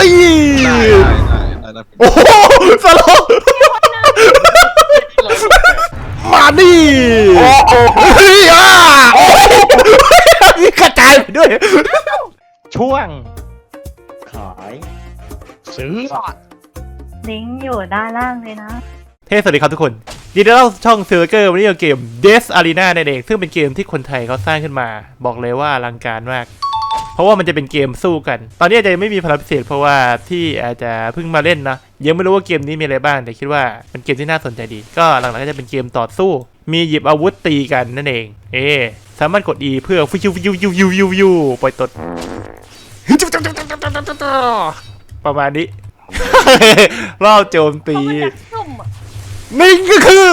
ตีได้ได้ได้ได้โอ้โหสโลว์มาดิเฮ้ยอะโอ้ยกระจายไปด้วย ช่วง ขายซื้อลิงก์อยู่ด้านล่างเลยนะเทสวัสดีครับทุกคนยินดีต้อนรับสู่ช่องซิลเกอร์วันนี้เราเกม Death Arena นั่นเองซึ่งเป็นเกมที่คนไทยเขาสร้างขึ้นมา บอกเลยว่าอลังการมาก เพราะว่ามันจะเป็นเกมสู้กัน ตอนนี้อาจจะยังไม่มีพลังพิเศษ เพราะว่าที่อาจจะเพิ่งมาเล่นนะยังไม่รู้ว่าเกมนี้มีอะไรบ้างแต่คิดว่าเป็นเกมที่น่าสนใจดี ก็หลังๆก็จะเป็นเกมต่อสู้ มีหยิบอาวุธตีกันนั่นเอง เอ๊ะสามารถกด E เพื่อฟิวฟิวฟิวฟิวฟิวฟิวปล่อยตดประมาณนี้รอบโจมตีสุ่มอะนี่ก็คือ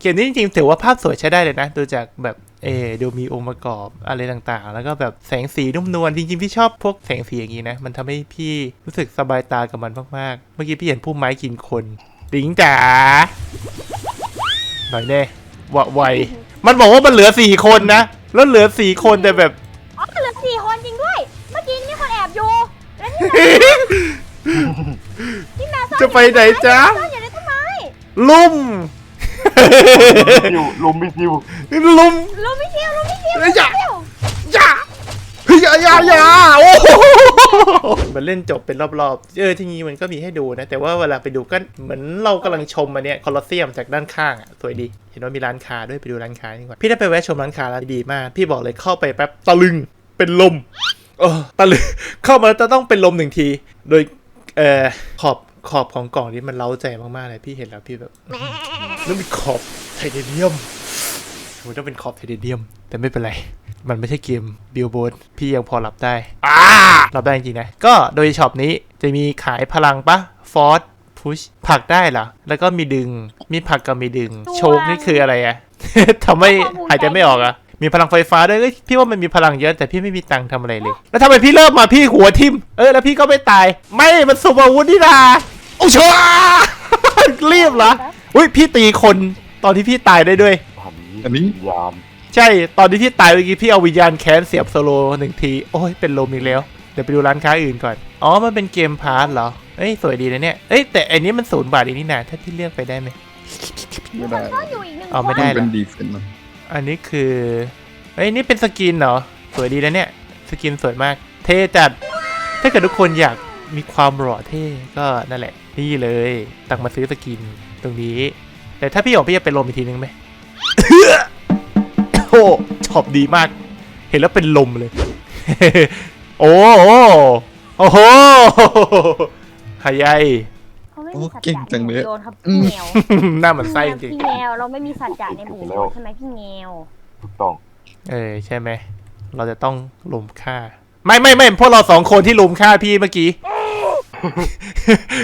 เกมนี้จริงๆถือว่าภาพสวยใช้ได้เลยนะ ดูจากแบบ เออดูมีองค์ประกอบอะไรต่างๆ แล้วก็แบบแสงสีนุ่มนวลจริงๆพี่ชอบพวกแสงสีอย่างนี้นะ มันทำให้พี่รู้สึกสบายตากับมันมากๆ เมื่อกี้พี่เห็นผู้ไม้กินคนดิงจ๋าหน่อยแน่วะไวมันบอกว่ามันเหลือสี่คนนะ แล้วเหลือสี่คนแต่แบบอ๋อเหลือสี่คนจริงด้วย เมื่อกี้มีคนแอบอยู่แล้วนี่นี่แม่ซ่อนจะไปไหนจ๊ะซ่อนอยู่ในต้นไม้ลุ่ม อยู่ลุมมิซิวลุ่มลูกไม่เที่ยวลูกไม่เที่ยวเฮ้ยอย่าเที่ยวอย่าเฮ้ยอย่าอย่าอย่าโอ้โหมันเล่นจบเป็นรอบๆ เออที่งี้มันก็มีให้ดูนะ แต่ว่าเวลาไปดูก็เหมือนเรากำลังชมอันเนี้ยคอลอสเซียมจากด้านข้างอะสวยดี เห็นว่ามีร้านค้าด้วยไปดูร้านค้าดีกว่า พี่ได้ไปแวะชมร้านค้าแล้วดีมาก พี่บอกเลยเข้าไปแป๊บตะลึงเป็นลม เออตะลึงเข้ามาแล้วจะต้องเป็นลมหนึ่งที โดยเอ่อขอบ ขอบของกล่องนี้มันเล้าใจมากๆเลยพี่เห็นแล้วพี่แบบแล้วมีขอบไทเทเนียมมันต้องเป็นขอบไทเทเนียม แต่ไม่เป็นไร มันไม่ใช่เกมบิลโบนพี่ยังพอรับได้อ่ารับได้จริงๆนะ ก็โดยช็อปนี้จะมีขายพลังปะฟอร์สพุชผลักได้เหรอ แล้วก็มีดึง มีผลักกับมีดึง โชคนี่คืออะไรอะทำให้หายใจไม่ออกอะมีพลังไฟฟ้าด้วยเอ้ยพี่ว่ามันมีพลังเยอะแต่พี่ไม่มีตังค์ทำอะไรเลย แล้วทำไมพี่เริ่มมาพี่หัวทิ่มเออแล้วพี่ก็ไม่ตาย ไม่มันสุบอาวุธนี่นา โอ้ชัวรีบเหรออุ้ยพี่ตีคนตอนที่พี่ตายได้ด้วยหันอันนี้ยามใช่ตอนที่พี่ตายเมื่อกี้พี่เอาวิญญาณแค้นเสียบโซโลหนึ่งที โอ้ยเป็นลมอีกแล้ว เดี๋ยวไปดูร้านค้าอื่นก่อน อ๋อ มันเป็นเกมพาร์ทเหรอ เอ้ยสวยดีนะเนี่ย เอ้ยแต่อันนี้มันศูนย์บาทเองนี่นะถ้าพี่เลือกไปได้ไหมมีคนซ่อนอยู่อีกหนึ่งเอาไม่คนได้ มันเป็นดีเฟนต์อันนี้คือ เอ้ยนี่เป็นสกินเหรอ สวยดีนะเนี่ย สกินสวยมาก เท่จัด ถ้าเกิดทุกคนอยากมีความหล่อเท่ก็นั่นแหละ นี่เลยตักมาซื้อสกินตรงนี้ แต่ถ้าพี่ออกพี่จะเป็นลมอีกทีนึงไหมโอ้ชอบดีมาก เห็นแล้วเป็นลมเลย โอ้โหโอ้โหหายายเขาไม่โอ้มีสัจเก่งจะจังเลย ในหมู่โจรครับพี่แมวหน้าเหมือนไส้จริงพี่แมวเราไม่มีสัจจะในหมู่โจรใช่ไหมพี่แมวถูกต้องๆเออใช่ไหม เราจะต้องลุมฆ่า ไม่ไม่ไม่พวกเราสองคนที่ลุมฆ่าพี่เมื่อกี้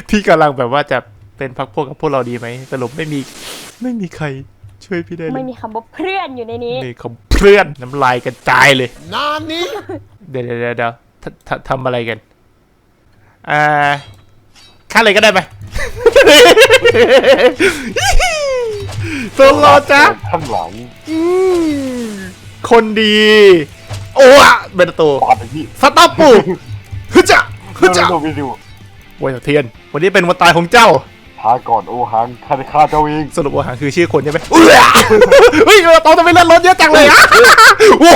พี่กำลังแบบว่าจะเป็นพักพวกกับพวกเราดีไหมสรุปไม่มีไม่มีใครช่วยพี่ได้เลไม่ยมีคำว่าเพื่อนอยู่ในนี้นี่เขาเพื่อนน้ำลายกระจายเลยนานนี้เดี๋ยวเดี๋ยวเดี๋ยวเดี๋ยวทททำอะไรกันอ่าฆ่าเลยก็ได้ไหมโซโลจ้ะข้างหลังอืมคนดี โอ้อะเบนโตปาดไปที่สตาร์ปูฮึจะฮึเรื่องจะตัววิดีโอโวยเทียน วันนี้เป็นวันตายของเจ้าท้าก่อนโอหังข้าจะฆ่าเจ้าเองสรุปว่าหางคือชื่อคนใช่ไหมอุ๊ยเฮ้ยเราตองทำไมเลือดรถเยอะจังเลยอะโอ้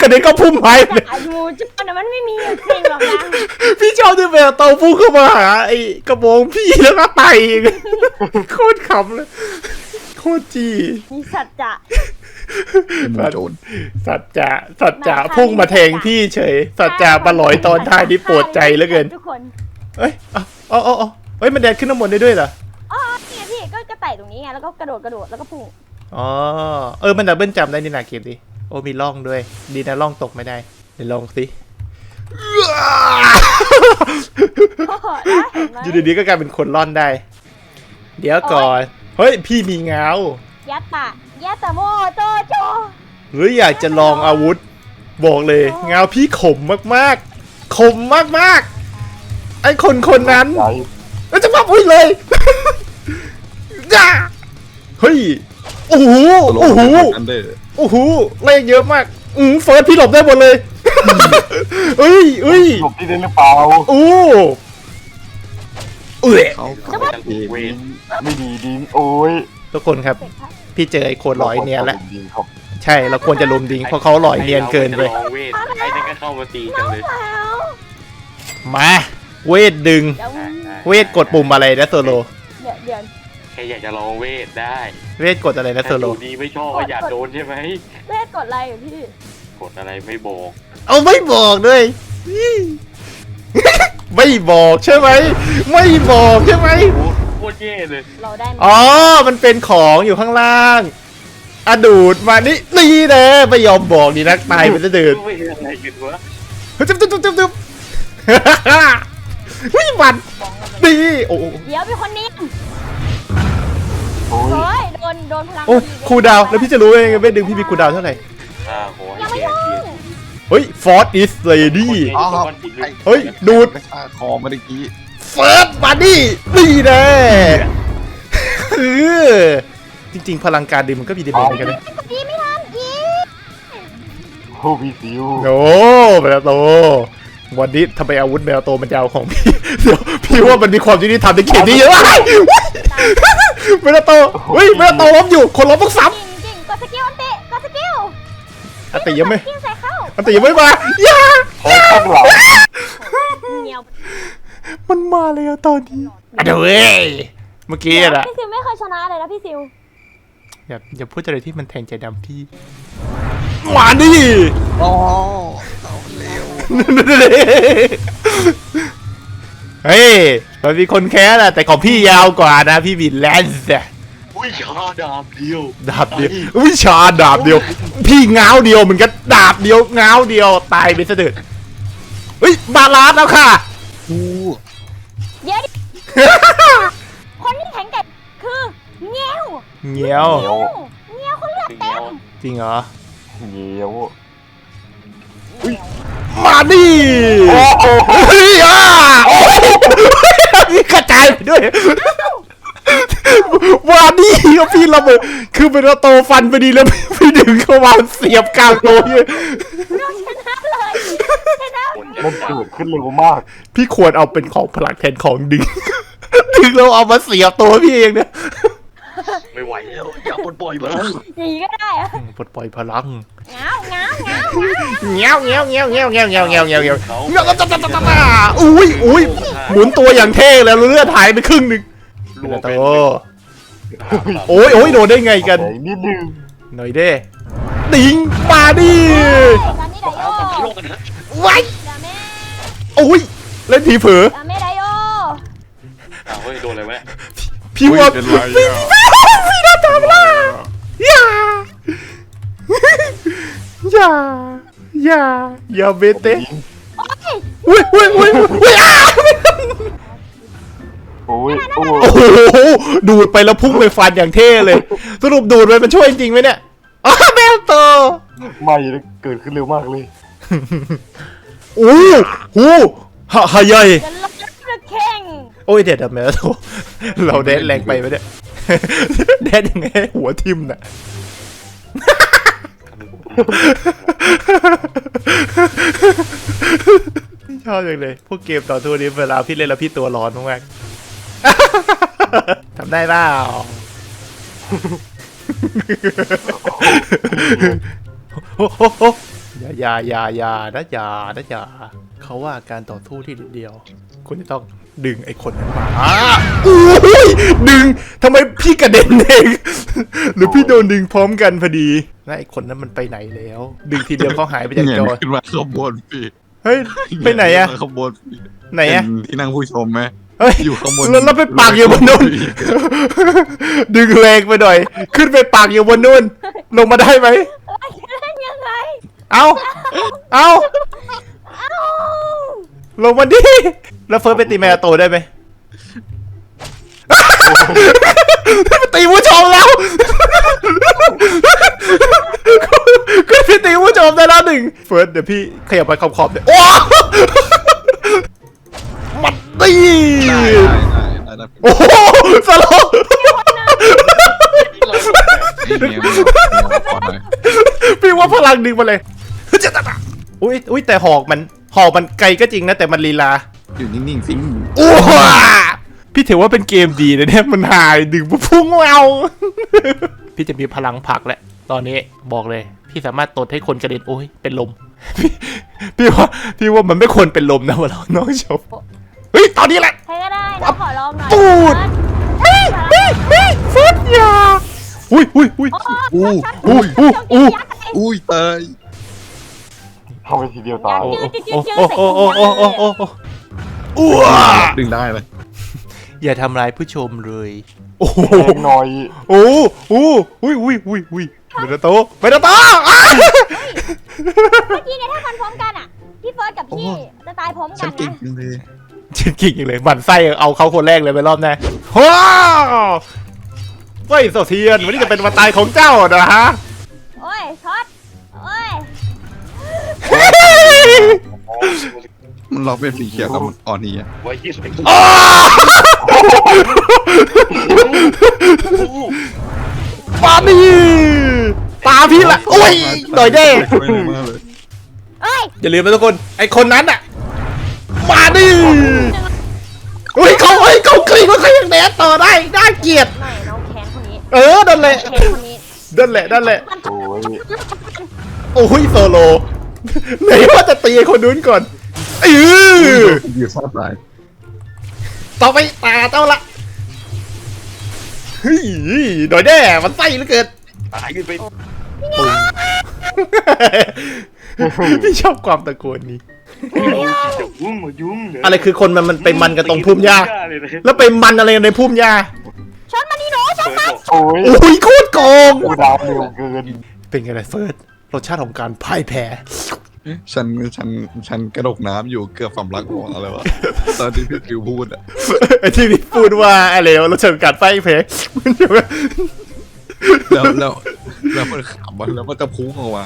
กระเด็นก็พุ่มไปเลยอายุจุดนะมันไม่มีจริงหรอกนะพี่ชอบที่แบบเตาพุ่งเข้ามาหาไอ้กระโปรงพี่แล้วก็ไต่โคตรขำเลยโคตรจีมีสัจจะมู่โจรสัจจะสัจจะพุ่งมาแทงพี่เฉย สัจจะมาลอยตอนท้ายที่ปวดใจเหลือเกินทุกคน เอ้ยเอ๋อาเอ๋อาเฮ้ย มันแดดขึ้นน้ำมนต์ได้ด้วยเหรอ อ๋อนี่ไงพี่ก็กระไต่ตรงนี้ไงแล้วก็กระโดดกระโดดแล้วก็พุ่งอ๋อ เออ มันดับเบิลจำได้นี่นาเกมดิ โอ้มีร่องด้วย ดีนะร่องตกไม่ได้ เดี๋ยวลองสิโอ้โหแล้วเห็นไหมอยู่ดีๆก็กลายเป็นคนร่อนได้ เดี๋ยวก่อน เฮ้ย พี่มีเงา ยัตตะยัตตะโมโจโจ หรืออยากจะลองอาวุธ บอกเลย เงาพี่ขมมากๆ ขมมากๆ ไอ้คนคนนั้นใจแล้วจะมาพูดเลยจ้าเฮ้ย โอ้โหโลโอ้โห อันเดอร์โอ้โหเลขเยอะมาก อืมเฟิร์สพี่หลบได้หมดเลยเเอ้ยเอ้ยหลบที่ได้หรือเปล่าอู้เอ้ยเขาจะว่าเวรไม่ดีดิงโอ้ยทุกคนครับ พี่เจอไอ้โคนลอยเนียนแล้วดิงครับใช่เราควรจะลุมดิงเพราะเขาลอยเนียนเกินไปไอ้ราจะลองเวทไอ้นั่นก็เข้ามาตีจังเลยแล้วมา เวทดึงเดี๋ยวเวทกดปุ่มอะไรนะโซโล เดี๋ยวเดี๋ยวแค่อยากจะลองเวทได้เวทกดอะไรนะโซถ้าโล ดูดีไม่ชอบก็อย่าโดนใช่ไหมเวทกดอะไรอยู่พี่กดอะไรไม่บอกเอาไม่บอกด้วย ไม่บอกใช่ไหม ไม่บอกใช่ไหม โอ้โคตรแย่เลยเราได้ไหมอ๋อ มันเป็นของอยู่ข้างล่างอะดูดมานี่นี่แน่ไม่ยอมบอกดีนักตายไปซะเดือดไม่เป็นอะไรกันวะ จุ๊บจุ๊บจุ๊บจุ๊บจุ๊บ วิ่งมันดีโอ้โหเดี๋ยวมีคนนี้โอ้ยเฮ้ยโดนโดนพลังโอ้ดีครูดาวแล้วพี่จะรู้ได้ยังไงไม่ดึงพี่มีครูดาวเท่าไหร่อ่าโหยังไอ้ไม่เหี้ยยุ่งเฮ้ยฟอร์ดอิสเลดี้ อ๋อเฮ้ยดูด ไปฆ่าคอเมื่อกี้เฟิร์สมาดิดีแน่เออจริง ๆ พลังการดึงมันก็มีดีเมจเหมือนกันนะดีไม่ทันอีกโอ้พี่ซิวโอ้แมวโต วันนี้ทำไมอาวุธแมวโตมันจะเอาของพี่เดี๋ยวพี่ว่ามันมีความยุติธรรมในเขตนี้เยอะมากแมวโตเฮ้ยแมวโตล้มอยู่คนล้มต้องซ้จริงจริงกดสกิลอันติกดสกิลำอันติยังไม่สกิลใส่เข้าอันติยังไม่มาอย่าแทงข้างหลังเหนียวมันมาแล้วตอนนี้อะเดี๋ยวเว้ยเมื่อกี้อะพี่ซิวไม่เคยชนะเลยนะพี่ซิวอย่าอย่าพูดอะไรที่มันแทงใจดำพี่มาดิ อ๋อเอาเร็ว เฮ้ยมันมีคนแค้นอะแต่ของพี่ยาวกว่านะ พี่บินแลนส์อะอุ้ยชาดาบเดียวดาบเดียววิชาดาบเดียว พี่ง้าวเดียวเหมือนกันดาบเดียวง้าวเดียวตายไปซะเถิดเฮ้ยบาลานซ์แล้วค่ะอู้เดี๋ยวดิคนที่แข็งแกร่งคือเงี้ยวเงี้ยวเหนียวเงี้ยวเขาเลือดถึงเต็แล้วมจริงเหรอเหนียว มาดิเฮ้ยอะโอ้ยกระจายไปด้วยมาดิก็พี่ระเบิดคือเป็นโตฟันไปดีแล้วพี่ดึงเข้ามาเสียบกลางโตะเลยเราชนะเลยชนะมันเกิดขึ้นเร็วมาก พี่ควรเอาเป็นของพลังแทนของดึง ดึงแล้วเอามาเสียบตัวพี่เองเนี่ย ไม่ไหวแล้วอย่าปลดปล่อยมาอย่างนี้ก็ได้อะปลดปล่อยพลังเงาเงาเงาเงาเงี้ยวเงี้ยวเงี้ยวเงี้ยวเงี้ยวเงี้ยวเงี้ยวเงี้ยวเงี้ยวเขาเงี้ยวตับตับตับตับอุ้ยอุ้ยหมุนตัวอย่างเท่แล้วเลือดหายไปครึ่งหนึ่งรวมโตเป็นโอ้ยโอ้ยโดนได้ไงกันแต่นิดนึงหน่อยเด้ติงมาดิดามิไดโอโลกกันนะไว้ดาเมโอ้ยเล่นผีเผลอดาเมไดโออ้าวเฮ้ยโดนอะไรวะเนี่ย พี่ว่าเป็นไรอะพี่น่าตามล่าอย่า อย่า อย่า อย่าเบเต้อุ้ยอุ้ยอุ้ยอุ้ยอ้าโอ้ยโอ้โอ้โห ดูดไปแล้วพุ่งไปฟันอย่างเท่เลย สรุปดูดไปมันช่วยจริงไหมเนี่ยอ๋อแมวโตไม่เลยเกิดขึ้นเร็วมากเลย โอ้โหฮะฮะใหญ่ จะลบจะแข่ง โอ้ยเด็ดอะแมวโตเราแดนแรงไปไหมเนี่ยแดนยังไงให้หัวทิ่มน่ะไม่ชอบจังเลย พวกเกมต่อตัวนี้เวลาพี่เล่นแล้วพี่ตัวร้อนมากๆทำได้เปล่าโอ้โหอย่าอย่าอย่าอย่านะอย่านะอย่าเขาว่าการต่อสู้ที่เดียว คุณจะต้อง ดึงไอ้คนนั้นมาอ้าอุ้ยดึงทำไมพี่กระเด็นเองหรือพี่โดนดึงพร้อมกันพอดีแล้วไอ้คนนั้นมันไปไหนแล้ว ดึงทีเดียวเขาหายไปจากเงี้ยจอขึ้นมาขบวนพี่เฮ้ยไปไหนอะขบวนพี่ไหนอะเห็ที่นั่งผู้ชมไหมเฮ้ยอยู่ข้างบนแล้วแล้วไปปากอยู่บนนู่น ดึงแรงไปหน่อย ขึ้นไปปากอยู่บนนู่น ลงมาได้ไหมเล่นยังไง เอาเอาเอ้า ลงมาดิ แล้วเฟิร์สไปตีแมวโตได้ไหม ตีผู้ชมแล้วขึ้นไปตีผู้ชมได้แล้วหนึ่ง เฟิร์สเดี๋ยวพี่ขยับไปขอบๆเดี๋ยวโอ้มันตีได้ได้ได้ได้ได้โอ้โหสโลอาไม่เอาก่อนหน่อยพี่ว่าพลังดึงมาเลยอุ้ยอุ้ยแต่หอกมัน หอกมันไกลก็จริงนะแต่มันลีลาอยู่นิ่งๆสิอ้วพี่ถือว่าเป็นเกมดีนะเนี่ยมันหายดึงมาพุ่งเอาพี่จะมีพลังผลักแหละ ตอนนี้บอกเลย พี่สามารถตดให้คนกระเด็นโอ้ยเป็นลม พี่พี่ว่าพี่ว่ามันไม่ควรเป็นลมนะเวลาน้องชมเฮ้ยตอนนี้แหละ ใครก็ได้น้องขอลองหน่อยปูดมีมีมีฟุตยาอุ้ยอุ้ยอุ้ยโอ้อู้อู้อู้อุ้ยตาย เข้าไปทีเดียวตายโอ้โอ้โอ้โอ้โอ้โอ้โอ้โอ้อ้วดึงได้เลยอย่าทำร้ายผู้ชมเลย โอ้โหเล็กน้อยโอ้โอ้อุ้ยอุ้ยอุ้ยอุ้ยเมตาโตเมตาโตอ้าเมื่อกี้เนี่ยถ้าฟันพร้อมกันอะพี่เฟิร์สกับพี่จะตายพร้อมกัฉันนเก่งนะจังเลยฉันกิ่งเลยหมันไส้เอาเขาคนแรกเลยไปรอบหน้าว้าวเฮ้ยโซเทียนวันนี้จะเป็นวันตายของเจ้านะฮะ มันล็อกเป็นสีเขียวกับมันอ่อนนี้อะไว้ยี่สิบเอ็ดอ้ามาดิตาพี่ละโอ้ยหน่อยเด้ช่วยเลยมากเลยเอ้ยอย่าลืมนะทุกคน ไอคนนั้นอะมาดิเฮ้ยเขาเฮ้ยเขาคลิกว่าเขายังแดนต่อได้น่าเกลียดหน่อยน้องแคนคนนี้เออนั่นแหละแคนคนนี้นั่นแหละนั่นแหละ โอ้ยโอ้ยโซโล ไหนว่าจะตีไอ้คนนู้นก่อนเอออยู่ซอดตายต่อไปตาเจ้าละเฮ้ยหน่อยแน่มันไส้เหลือเกินตายขึ้นไปพี่ชอบความตะโกนนี้จะยุ่งมายุ่งเลยอะไรคือคนมันมันไปมันกันตรงพุ่มหญ้าเลยนะแล้วไปมันอะไรในพุ่มหญ้าช็อตมานี่หนูช็อตเฟิร์สบอกโอ้ยโอ้ยโคตรโกงกูดาวเร็วเกิน เป็นไงล่ะเฟิร์ส รสชาติของการพ่ายแพ้ ฉันฉันฉันกระดกน้ำอยู่เกือบสำลักหัวอะไรวะตอนที่พี่ฟิวพูดอะไอ้ที่พี่พูดว่าอะไรวะรสชาติของการพ่ายแพ้มันจะว่าแล้วแล้วแล้วมันขำมันแล้วมันจะพุ่งออกมา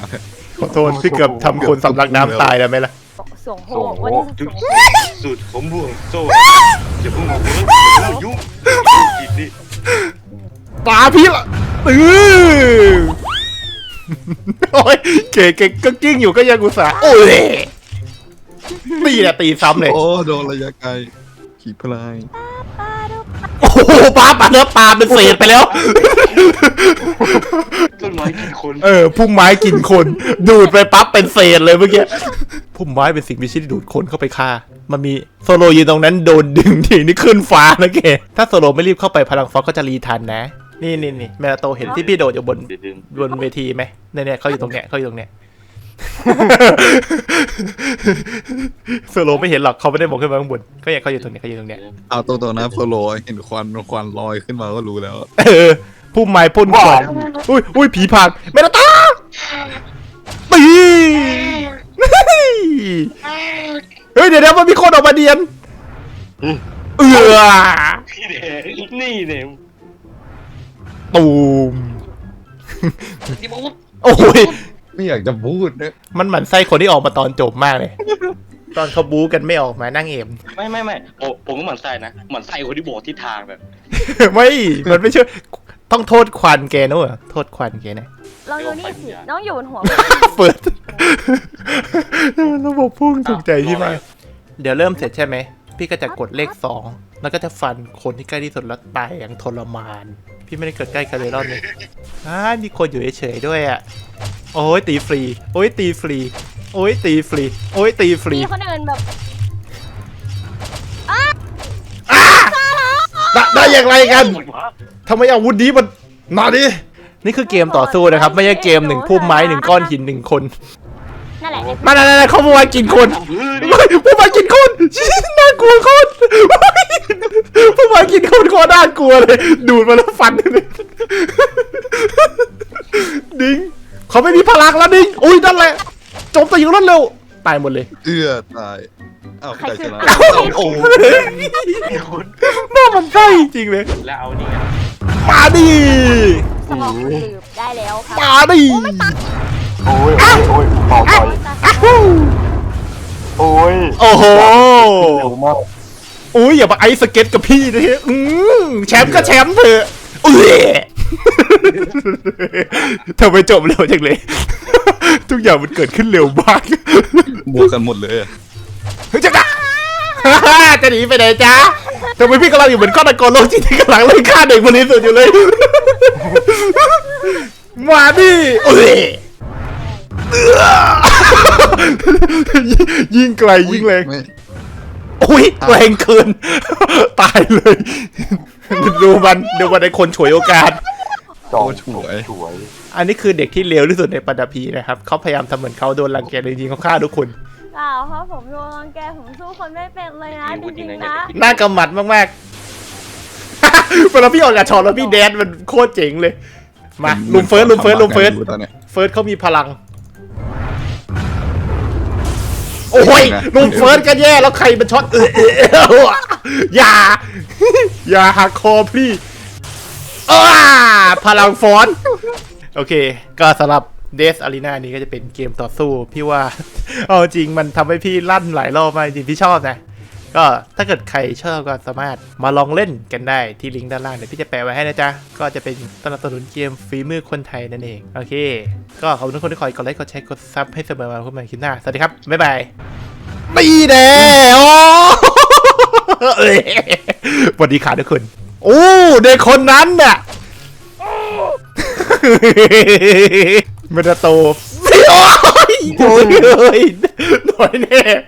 ขอโทษพี่เกือบทำคนสำลักน้ำตายแล้วไหมล่ะสวงโหวันนี้สวงโหสุดของบ่วงโซ่อย่าเพิ่งมาเฟิร์สอย่าเพิ่งมายุ่งกินดิตาพี่ละเออ โอ้ยเก๋เก๋ก็กิ้งอยู่ก็ยังอุตส่าห์โอ้ยตีแหละตีซ้ำเลย โอ้โดนระยะไกลขีพลายปาดูโอ้โหปลาปลาเนื้อปลาเป็นเศษไปแล้ว ต้นไม้กินคนเออพุ่มไม้กินคน ดูดไปปั๊บเป็นเศษเลยเมื่อกี้พุ่มไม้เป็นสิ่งมีชีวิตที่ดูดคนเข้าไปฆ่า มันมีโซโลยืนตรงนั้นโดนดึงทีนี่ขึ้นฟ้านะแกถ้าโซโลไม่รีบเข้าไปพลังฟอกก็จะรีทันนะ นี่นี่นี่แมราโตเห็นที่พี่โดดอยู่บนเดี๋ยวดึงบนเวทีไหมเนี่ยเนี่ยเขาอยู่ตรงเนี้ยเขาอยู่ตรงเนี้ยโซโลไม่เห็นหรอกเขาไม่ได้บอกขึ้นมาข้างบนก็อย่างเขาอยู่ตรงเนี้ยเขาอยู่ตรงเนี้ยเอาตรงๆนะโซโลเห็นควันควันลอยขึ้นมาก็รู้แล้วเออพุ่มไม้พ่นควันอุ้ยอุ้ยผีผ่านเมราโตตีเฮ้ยเดี๋ยวเดี๋ยวมันมีคนออกมาเดียนเออพี่เดนี่เนี่ย ตูมโอ้ยไม่อยากจะพูดนะมันหมั่นไส้คนที่ออกมาตอนจบมากเลย ตอนเขาบู๊กันไม่ออกมานั่งเอม ไม่ไม่ไม่โอ้ผมก็หมั่นไส้นะหมั่นไส้คนที่บอกทิศทางแบบไม่ มันไม่ใช่ต้องโทษควันแกนะเว้ยโทษควันแกนะลองดูนี่สิ น้องอยู่บนหัวเปิด ระบบพุ่งถูกใจพี่มากเดี๋ยวเริ่มเสร็จใช่ไหม พี่ก็จะกดเลขสองแล้วก็จะฟันคนที่ใกล้ที่สุดแล้วตายอย่างทรมาน พี่ไม่ได้เกิดใกล้กันเลยรอบนี้อ่ามีคนอยู่เฉยๆด้วยอะ โอ้ยตีฟรี โอ้ยตีฟรี โอ้ยตีฟรี โอ้ยตีฟรี มีคนอื่นแบบได้ได้อย่างไรกัน ทำไมอาวุธนี้มันมาดิ นี่คือเกมต่อสู้นะครับ ไม่ใช่เกมหนึ่งพุ่มไม้หนึ่งก้อนหินหนึ่งคน นั่นแหละ มานั่นๆๆเขามากินคนเฮ้ยเฮ้ยผู้มากิน คนน่ากลัวโคตรผู้มากินคนโคตรน่ากลัวเลย ดูดมาแล้วฟันเลยดิงเขาไม่มีพลังแล้วดิงอุ้ยนั่นแหละโจมตีอย่างรวดเร็วตายหมดเลย เอื้อตายเอาใครชนะโอ้โหมีคนหน้ามันไส้จริงเลย แล้วเอานี่ไงมาดิสมองสืบได้แล้วครับมาดิโอ้ยโอ้ยโอ้ยเป่าต่อยอ้าว โอ้ยโอ้โห เร็วมากอุ้ยอย่ามาไอซ์สเก็ตกับพี่นะฮะอืมแชมป์ก็แชมป์เถอะอุ้ยทำไมจบเร็วจังเลย ทุกอย่างมันเกิดขึ้นเร็วมากบวกกันหมดเลยอะจะจ้าจะหนีไปไหนจ๊ะทำไมพี่กำลังอยู่เหมือนฆาตกรโรคจิตที่กำลังไล่ฆ่าเด็กบริสุทธิ์อยู่เลยมาดิโอ้ยเอื้อ ยิ่งไกลยิ่งแรงไม่อุ้ยแรงเกิน ตายเลยดูมันดูมันในคนฉวยโอกาส จอมโอ้ฉวยฉวยอันนี้คือเด็กที่เลวที่สุดในปัตตภีนะครับเขาพยายามทำเหมือนเขาโดนรังแกเลยจริงๆเขาฆ่าทุกคนเปล่าครับผมโดนรังแกผมสู้คนไม่เป็นเลยนะจริงๆนะหน้ากำหมัดมากๆเวลาพี่ออกจากช็อตแล้วพี่แดนมันโคตรเจ๋งเลยมาลุมเฟิร์สลุมเฟิร์สลุมเฟิร์สตอนเนี้ยเฟิร์สเขามีพลัง โอ้ยลุมเฟิร์สก็แย่แล้วใครมันช็อตเออเออเอออย่า อย่าหักคอพี่อ้าพลังฟอนต์โอเค ก็สำหรับเดสอารีนานี้ก็จะเป็นเกมต่อสู้ พี่ว่า เอาจริงมันทำให้พี่ลั่นหลายรอบมากจริงๆพี่ชอบนะ ก็ถ้าเกิดใครชอบก็สามารถมาลองเล่นกันได้ที่ลิงก์ด้านล่างเดี๋ยวพี่จะแปะไว้ให้นะจ๊ะ ก็จะเป็นสนับสนุนเกมฝีมือคนไทยนั่นเอง โอเค ก็ขอบคุณทุกคนที่คอยกดไลค์กดแชร์กดซับให้เสมอมาพบกันคลิปหน้า สวัสดีครับ บ๊ายบายตีแน่โอ้เอ้ยสวัสดีค่ะทุกคน โอ้เด็กคนนั้นน่ะมันจะโตโอ้ยโอ้ยหน่อยแน่